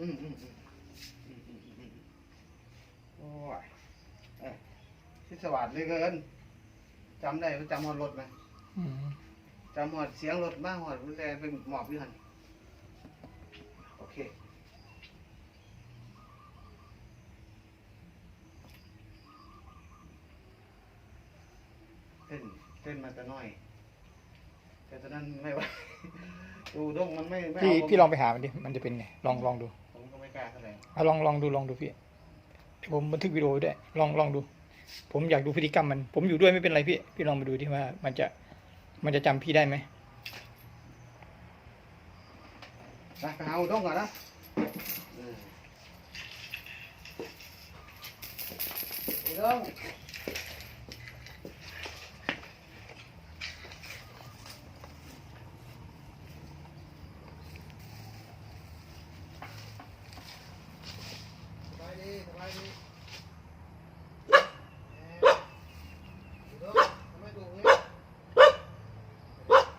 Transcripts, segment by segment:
อืมอืมอืมอืมอืมอืมโอ้ยเอ้ยที่สวัสดิ์เหลยเกินจำได้ว่าจำหอดรถไหมอืมจำหอดเสียงรถบ้างหอดวิแลเป็นหมอบอยู่หันโอเคเต้นเต้นมาแต่น้อย แต่ตอนนั้นไม่ไหว ดูดงมันไม่ไม่พี่เอา พี่ลองไปหามันดิ มันจะเป็นไง ลองลองดู ก็ไม่กล้าเท่าไหร่เอาลองลองดูลองดูพี่เดี๋ยวผมบันทึกวิดีโอไว้ด้วยลองลองดู ผมอยากดูพฤติกรรมมัน ผมอยู่ด้วยไม่เป็นไรพี่ พี่ลองมาดูดิว่า มันจะมันจะจำพี่ได้ไหมไปไปหาอุด้งก่อนนะอืมอุด้งสบายดีสบายดีเอ่ออุด้งทำไมดูงี้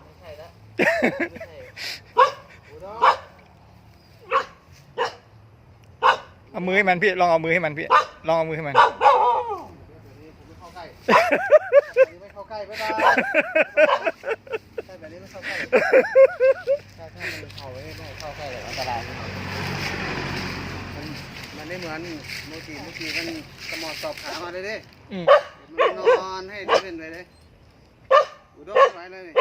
ไม่ใช่ละไม่ใช่อุด้ง เอามือให้มันพี่ ลองเอามือให้มันพี่ ลองเอามือให้มันเดี๋ยวนี้ผมไม่เข้าใกล้ไม่เข้าใกล้ไม่ได้ใช่แบบนี้ไม่เข้าใกล้ถ้าถ้ามันเข้าไว้ไม่เข้าใกล้หรอกอันตรายมันมันไม่เหมือนโมจิโมจิมันกระหมอดสอบขามาเลยดิอืมมันนอนให้เล่นไปเลยอุดมไว้เลยนี่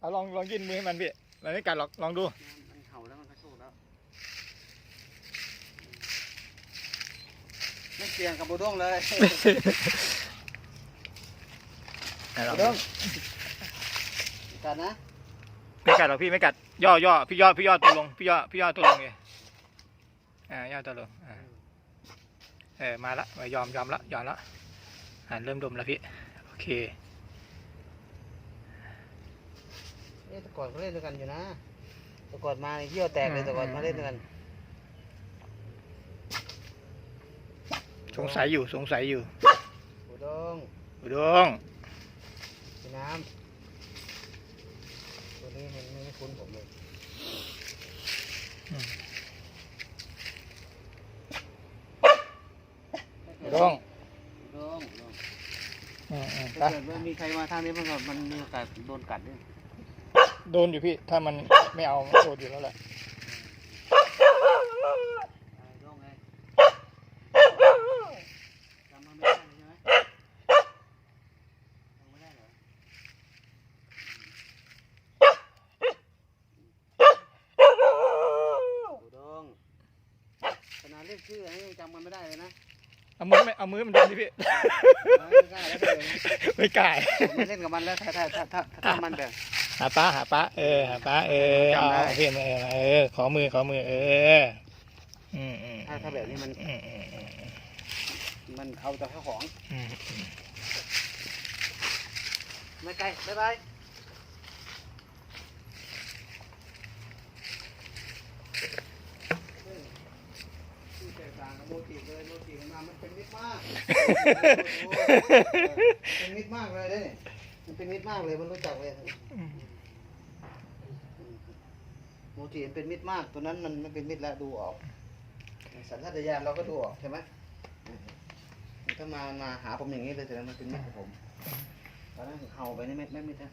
เอาลองลองยื่นมือให้มันพี่มันไม่กัดหรอกลองดูมันเห่าแล้วมันกระโชกแล้วไม่เกี่ยงกับบุด้งเลยบุด้งกันนะไม่กัดหรอกพี่ไม่กัดย่อย่อพี่ย่อพี่ย่อตัวลงพี่ย่อพี่ย่อตัวลงไงอ่าย่อตัวลงอ่าเออมาละยอมยอมละยอมละอ่าเริ่มดมแล้วพี่โอเค เอ๊ะแต่ก่อนเขาเล่นด้วยกันอยู่นะแต่ก่อนมานี่เยี่ยวแตกเลยแต่ก่อนมาเล่นด้วยกัน สงสัยอยู่สงสัยอยู่บุด้งอุดงกินน้ำตัวนี้มันไม่คุ้นผมเลยอุดงบุด้งบุด้งอืมอืมไปถ้าเกิดว่ามีใครมาทางนี้มันก็มันมีโอกาสโดนกัดด้วย โดนอยู่พี่ ถ้ามันไม่เอาโดนอยู่แล้วแหละไอ้ด้งไงจำมันไม่ได้ใช่ไหมจำไม่ได้เหรอบุด้งขนาดเรียกชื่อให้ยังจำมันไม่ได้เลยนะ เอามือไม่เอามือมันโดนดิพี่ ไม่กล้าไม่กล้าผมไม่เล่นกับมันแล้วถ้าถ้าถ้าถ้าถ้ามันแบบ หาป้าหาป้าเออหาป้าเออเอาจำได้เอาพี่มาเออเออขอมือขอมือเอออืมอืมถ้าถ้าแบบนี้มันอืมอืมอืมมันเอาแต่ข้าวของอืมไม่ไกลบ๊ายบายที่แตกต่างกับโมจิเลยโมจิมามันเป็นมิตรมากเป็นมิตรมากเลยเด้มันเป็นมิตรมากเลยมันรู้จักเลย อืมโมจิมันเป็นมิตรมาก ตัวนั้นมันไม่เป็นมิตรแล้วดูออก สัญชาตญาณเราก็ดูออกใช่ไหมถ้ามามาหาผมอย่างนี้เลยแต่มันเป็นมิตรกับผมตอนนั้นเห่าไปนี่ไม่ไม่มิดนะ